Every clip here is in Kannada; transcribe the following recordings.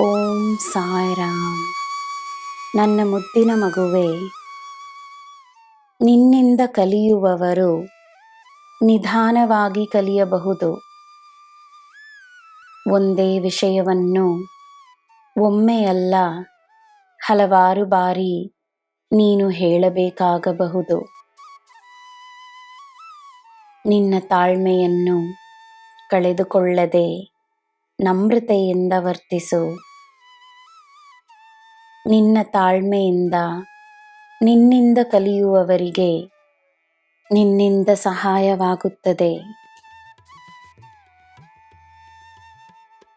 ಓಂ ಸಾಯಿರಾಮ್. ನನ್ನ ಮುದ್ದಿನ ಮಗುವೆ, ನಿನ್ನಿಂದ ಕಲಿಯುವವರು ನಿಧಾನವಾಗಿ ಕಲಿಯಬಹುದು. ಒಂದೇ ವಿಷಯವನ್ನು ಒಮ್ಮೆಯಲ್ಲ ಹಲವಾರು ಬಾರಿ ನೀನು ಹೇಳಬೇಕಾಗಬಹುದು. ನಿನ್ನ ತಾಳ್ಮೆಯನ್ನು ಕಳೆದುಕೊಳ್ಳದೆ ನಮ್ರತೆಯಿಂದ ವರ್ತಿಸು. ನಿನ್ನ ತಾಳ್ಮೆಯಿಂದ, ನಿನ್ನಿಂದ ಕಲಿಯುವವರಿಗೆ ನಿನ್ನಿಂದ ಸಹಾಯವಾಗುತ್ತದೆ.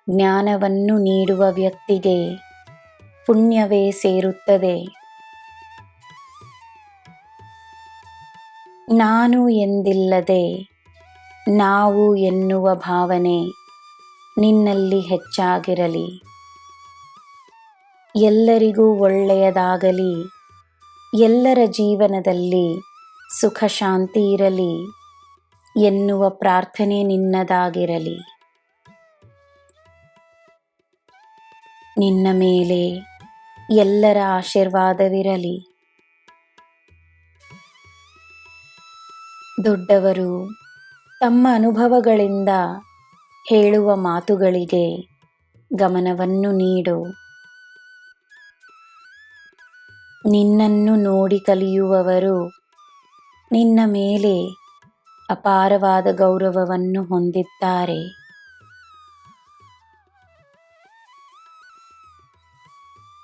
ಜ್ಞಾನವನ್ನು ನೀಡುವ ವ್ಯಕ್ತಿಗೆ ಪುಣ್ಯವೇ ಸೇರುತ್ತದೆ. ನಾನು ಎಂದಿಲ್ಲದೆ ನಾವು ಎನ್ನುವ ಭಾವನೆ ನಿನ್ನಲ್ಲಿ ಹೆಚ್ಚಾಗಿರಲಿ. ಎಲ್ಲರಿಗೂ ಒಳ್ಳೆಯದಾಗಲಿ. ಎಲ್ಲರ ಜೀವನದಲ್ಲಿ ಸುಖ ಶಾಂತಿ ಇರಲಿ. ಎನ್ನುವ ಪ್ರಾರ್ಥನೆ ನಿನ್ನದಾಗಿರಲಿ. ನಿನ್ನ ಮೇಲೆ ಎಲ್ಲರ ಆಶೀರ್ವಾದವಿರಲಿ. ದೊಡ್ಡವರು ತಮ್ಮ ಅನುಭವಗಳಿಂದ ಹೇಳುವ ಮಾತುಗಳಿಗೆ ಗಮನವನ್ನು ನೀಡು. ನಿನ್ನನ್ನು ನೋಡಿ ಕಲಿಯುವವರು ನಿನ್ನ ಮೇಲೆ ಅಪಾರವಾದ ಗೌರವವನ್ನು ಹೊಂದಿದ್ದಾರೆ.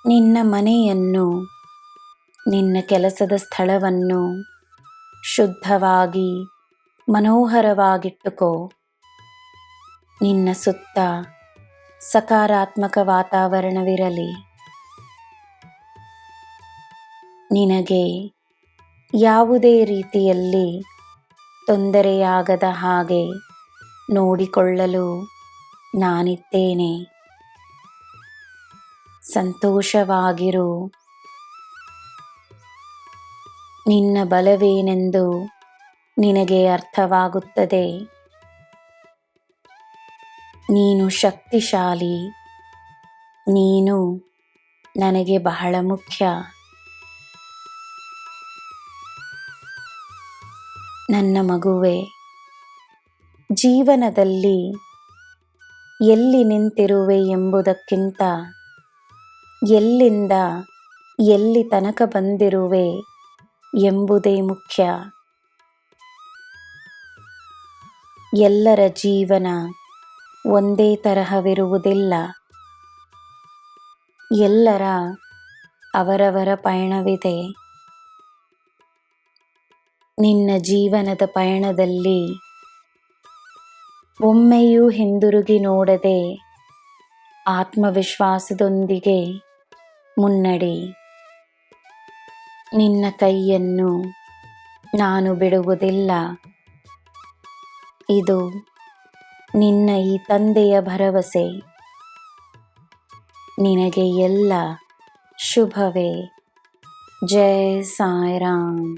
ನಿನ್ನ ಮನೆಯನ್ನು, ನಿನ್ನ ಕೆಲಸದ ಸ್ಥಳವನ್ನು ಶುದ್ಧವಾಗಿ, ಮನೋಹರವಾಗಿಟ್ಟುಕೋ. ನಿನ್ನ ಸುತ್ತ ಸಕಾರಾತ್ಮಕ ವಾತಾವರಣವಿರಲಿ. ನಿನಗೆ ಯಾವುದೇ ರೀತಿಯಲ್ಲಿ ತೊಂದರೆಯಾಗದ ಹಾಗೆ ನೋಡಿಕೊಳ್ಳಲು ನಾನಿದ್ದೇನೆ. ಸಂತೋಷವಾಗಿರು. ನಿನ್ನ ಬಲವೇನೆಂದು ನಿನಗೆ ಅರ್ಥವಾಗುತ್ತದೆ. ನೀನು ಶಕ್ತಿಶಾಲಿ. ನೀನು ನನಗೆ ಬಹಳ ಮುಖ್ಯ. ನನ್ನ ಮಗುವೆ, ಜೀವನದಲ್ಲಿ ಎಲ್ಲಿ ನಿಂತಿರುವೆ ಎಂಬುದಕ್ಕಿಂತ ಎಲ್ಲಿಂದ ಎಲ್ಲಿ ತನಕ ಬಂದಿರುವೆ ಎಂಬುದೇ ಮುಖ್ಯ. ಎಲ್ಲರ ಜೀವನ ಒಂದೇ ತರಹವಿರುವುದಿಲ್ಲ. ಎಲ್ಲರ ಅವರವರ ಪಯಣವಿದೆ. ನಿನ್ನ ಜೀವನದ ಪಯಣದಲ್ಲಿ ಒಮ್ಮೆಯೂ ಹಿಂದಿರುಗಿ ನೋಡದೆ ಆತ್ಮವಿಶ್ವಾಸದೊಂದಿಗೆ ಮುನ್ನಡಿ. ನಿನ್ನ ಕೈಯನ್ನು ನಾನು ಬಿಡುವುದಿಲ್ಲ. ಇದು ನಿನ್ನ ಈ ತಂದೆಯ ಭರವಸೆ. ನಿನಗೆ ಎಲ್ಲ ಶುಭವೇ. ಜಯ ಸಾಯಿರಾಮ್.